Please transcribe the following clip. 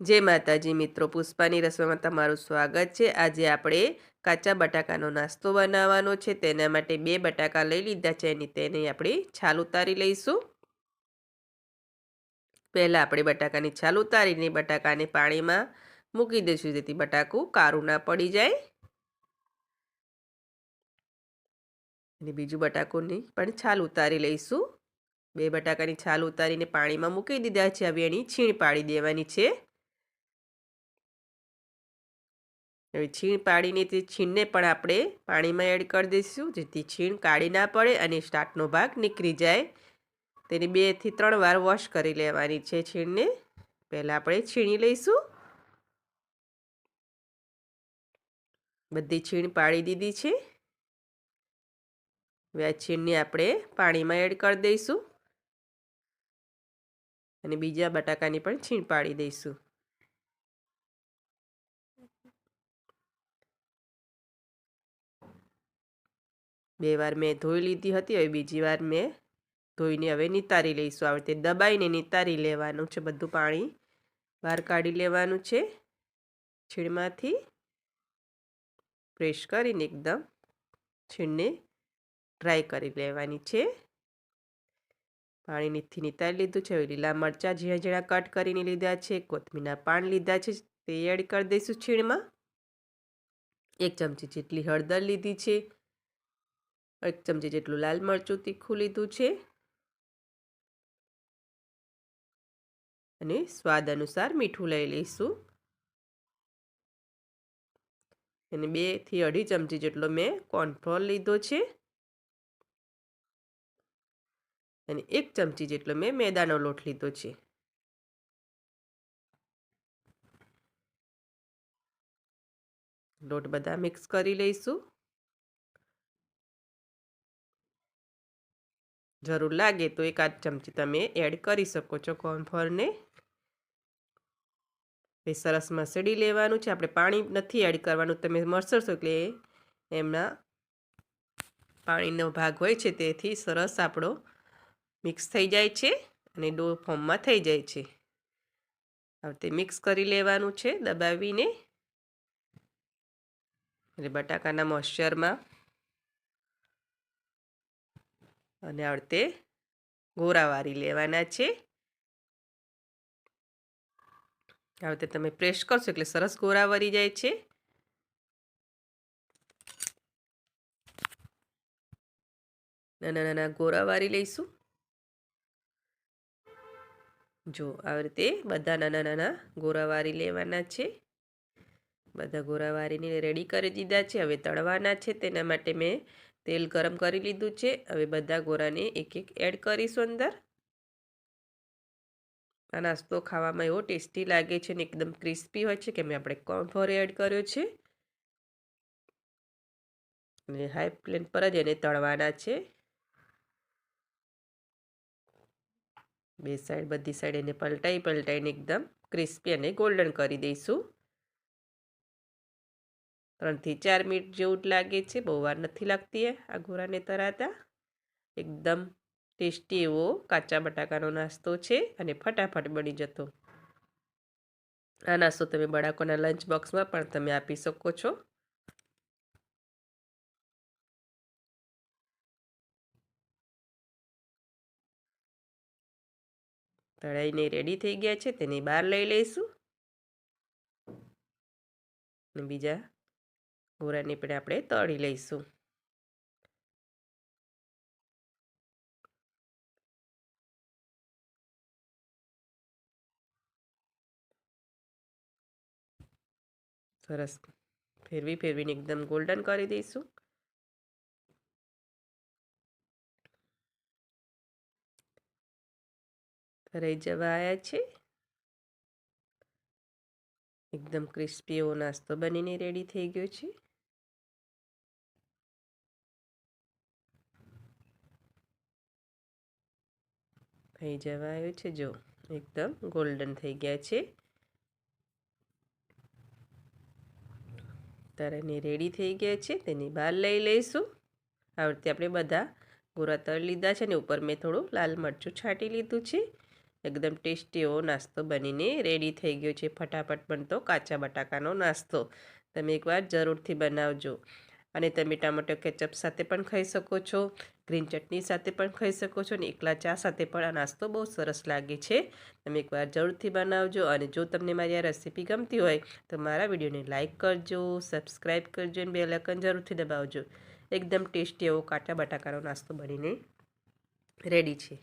જય માતાજી મિત્રો, પુષ્પાની રસોઈમાં તમારું સ્વાગત છે. આજે આપણે કાચા બટાકાનો નાસ્તો બનાવવાનો છે. તેના માટે બે બટાકા લઈ લીધા છે અને તેને આપણે છાલ ઉતારી લઈશું. પહેલાં આપણે બટાકાની છાલ ઉતારીને બટાકાને પાણીમાં મૂકી દઈશું જેથી બટાકું કારું ના પડી જાય. અને બીજું બટાકુની પણ છાલ ઉતારી લઈશું. બે બટાકાની છાલ ઉતારીને પાણીમાં મૂકી દીધા છે. હવે એની છીણ પાડી દેવાની છે. હવે છીણ પાડીને તે છીણને પણ આપણે પાણીમાં એડ કરી દઈશું. જેથી છીણ કાઢી ના પડે અને સ્ટાર્ટનો ભાગ નીકળી જાય. તેને બેથી ત્રણ વાર વોશ કરી લેવાની છે છીણને. પહેલાં આપણે છીણી લઈશું. બધી છીણ પાડી દીધી છે. હવે આ છીણને આપણે પાણીમાં એડ કરી દઈશું. અને બીજા બટાકાની પણ છીણ પાડી દઈશું. બે વાર મેં ધોઈ લીધી હતી, હવે બીજી વાર મેં ધોઈને હવે નિતારી લઈશું. આવી રીતે દબાઈને નિતારી લેવાનું છે, બધું પાણી બહાર કાઢી લેવાનું છે, છીણમાંથી પ્રેશ કરીને એકદમ છીણને ડ્રાય કરી લેવાની છે. પાણી નીથી નિતારી લીધું છે, હવે લીલા મરચાં ઝીણા ઝીણા કટ કરીને લીધા છે કોથમીના પાન લીધા છે, તે એડ કરી દઈશું છીણમાં. એક ચમચી જેટલી હળદર લીધી છે એક ચમચી જેટલું લાલ મરચું તીખું લીધું છે. અને સ્વાદ અનુસાર મીઠું લઈ લઈશું. અને બેથી અઢી ચમચી જેટલો મેં કોર્નફ્લોર લીધો છે. અને એક ચમચી જેટલો મેં મેદાનો લોટ લીધો છે. લોટ બધા મિક્સ કરી લઈશું. જરૂર લાગે તો એકાદ ચમચી તમે એડ કરી શકો છો કોર્નફ્લોરને. એ સરસ મસળી લેવાનું છે. આપણે પાણી નથી એડ કરવાનું. તમે મસળશો એટલે એમના પાણીનો ભાગ હોય છે તેથી સરસ આપણો મિક્સ થઈ જાય છે અને ડો ફોર્મમાં થઈ જાય છે. હવે તે મિક્સ કરી લેવાનું છે દબાવીને. એટલે બટાકાના મોઇશ્ચરમાં અને આ ગોરા વારી લેવાના છે. આ તમે પ્રેસ કરશો એટલે સરસ ગોરા વરી જાય છે. નાના નાના ગોરા વારી લઈશું. જો આવી રીતે બધા નાના નાના ગોરા વારી લેવાના છે. બધા ગોરા વારીને રેડી કરી દીધા છે. હવે તળવાના છે. તેના માટે મેં તેલ ગરમ કરી લીધું છે. હવે બધા ગોરાને એક એક એડ કરીશું અંદર. આ નાસ્તો ખાવામાં એવો ટેસ્ટી લાગે છે ને એકદમ ક્રિસ્પી હોય છે કે મેં આપણે કોર્નફ્લોર એડ કર્યો છે. અને હાઈ ફ્લેમ પર જ એને તળવાના છે. બે સાઈડ બધી સાઈડ એને પલટાઈ પલટાઈને એકદમ ક્રિસ્પી અને ગોલ્ડન કરી દઈશું. ત્રણથી ચાર મિનિટ જેવું જ લાગે છે. બહુ વાર નથી લાગતી આ ઘોરાને તરાતા. એકદમ ટેસ્ટી એવો કાચા બટાકાનો નાસ્તો છે અને ફટાફટ બની જતો. આ નાસ્તો તમે બાળકોના લંચ બોક્સમાં પણ તમે આપી શકો છો. તળાઈને રેડી થઈ ગયા છે. તેની બહાર લઈ લઈશું. બીજા ગોરાને પણ આપણે તળી લઈશું. સરસ. ફેરવી ફેરવીને એકદમ ગોલ્ડન કરી દઈશું. રહી જવા આવ્યા છે. એકદમ ક્રિસ્પી એવો નાસ્તો બનીને રેડી થઈ ગયો છે. થઈ જવા આવ્યો છે. જો, એકદમ ગોલ્ડન થઈ ગયા છે. તરને રેડી થઈ ગયા છે. તેની બહાર લઈ લઈશું. આ રીતે આપણે બધા ગોરા તળ લીધા છે ને ઉપર મેં થોડું લાલ મરચું છાંટી લીધું છે. એકદમ ટેસ્ટી એવો નાસ્તો બનીને રેડી થઈ ગયો છે. ફટાફટ બનતો કાચા બટાકાનો નાસ્તો. તમે એકવાર જરૂરથી બનાવજો. અને તમે ટામેટો કેચઅપ સાથે પણ ખાઈ શકો છો, ગ્રીન ચટણી સાથે પણ ખાઈ શકો છો અને એકલા ચા સાથે પણ આ નાસ્તો બહુ સરસ લાગે છે. તમે એકવાર જરૂરથી બનાવજો અને જો તમને મારી આ રેસીપી ગમતી હોય તો મારા વિડીયોને લાઇક કરજો સબસ્ક્રાઈબ કરજો અને બે લાઇકન જરૂરથી દબાવજો. એકદમ ટેસ્ટી એવો કાંટા બટાકાનો નાસ્તો બનીને રેડી છે.